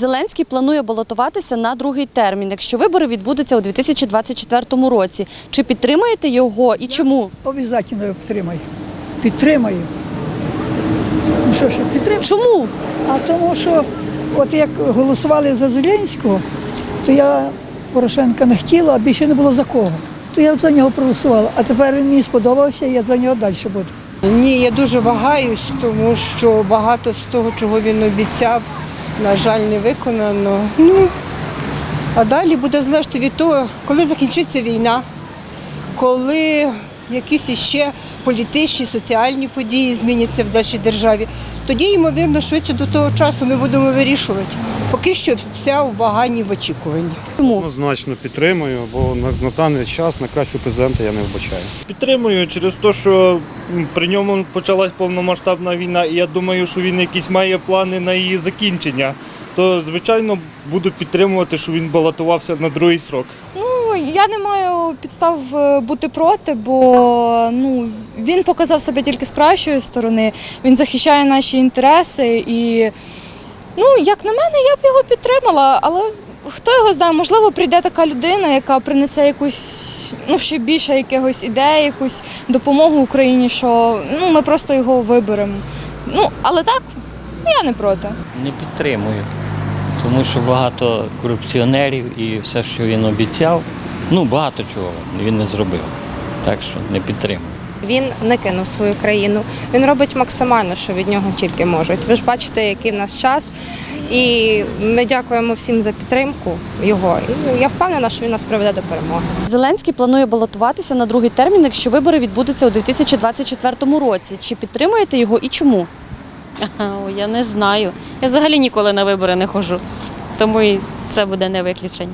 Зеленський планує балотуватися на другий термін, якщо вибори відбудуться у 2024 році. Чи підтримаєте його і чому? Обов'язково його підтримаю. Підтримаю. Ну що ж, підтримаю. Чому? А тому що, от як голосували за Зеленського, то я Порошенка не хотіла, а більше не було за кого. То я за нього проголосувала. А тепер він мені сподобався, я за нього далі буду. Ні, я дуже вагаюсь, тому що багато з того, чого він обіцяв, на жаль, не виконано. Ну, а далі буде залежати від того, коли закінчиться війна, коли якісь іще політичні, соціальні події зміняться в нашій державі. Тоді, ймовірно, швидше до того часу ми будемо вирішувати. Поки що вся в ваганні в очікуванні. Однозначно підтримую, бо на, на даний час на кращого президента я не вбачаю. Підтримую через те, що при ньому почалась повномасштабна війна, і я думаю, що він якісь має плани на її закінчення. То, звичайно, буду підтримувати, що він балотувався на другий срок. Ну, я не маю підстав е, бути проти, бо ну, він показав себе тільки з кращої сторони. Він захищає наші інтереси і, ну, як на мене, я б його підтримала, але хто його знає, можливо, прийде така людина, яка принесе якусь, ну, ще більше якихось ідей, якусь допомогу Україні, що ну, ми просто його виберемо. Ну, але так, я не проти. Не підтримую, тому що багато корупціонерів і все, що він обіцяв, ну багато чого він не зробив. Так що не підтримую. Він не кинув свою країну. Він робить максимально, що від нього тільки можуть. Ви ж бачите, який в нас час. І ми дякуємо всім за підтримку його. І я впевнена, що він нас приведе до перемоги. Зеленський планує балотуватися на другий термін, якщо вибори відбудуться у 2024 році. Чи підтримуєте його і чому? О, я не знаю. Я взагалі ніколи на вибори не ходжу, тому і це буде не виключення.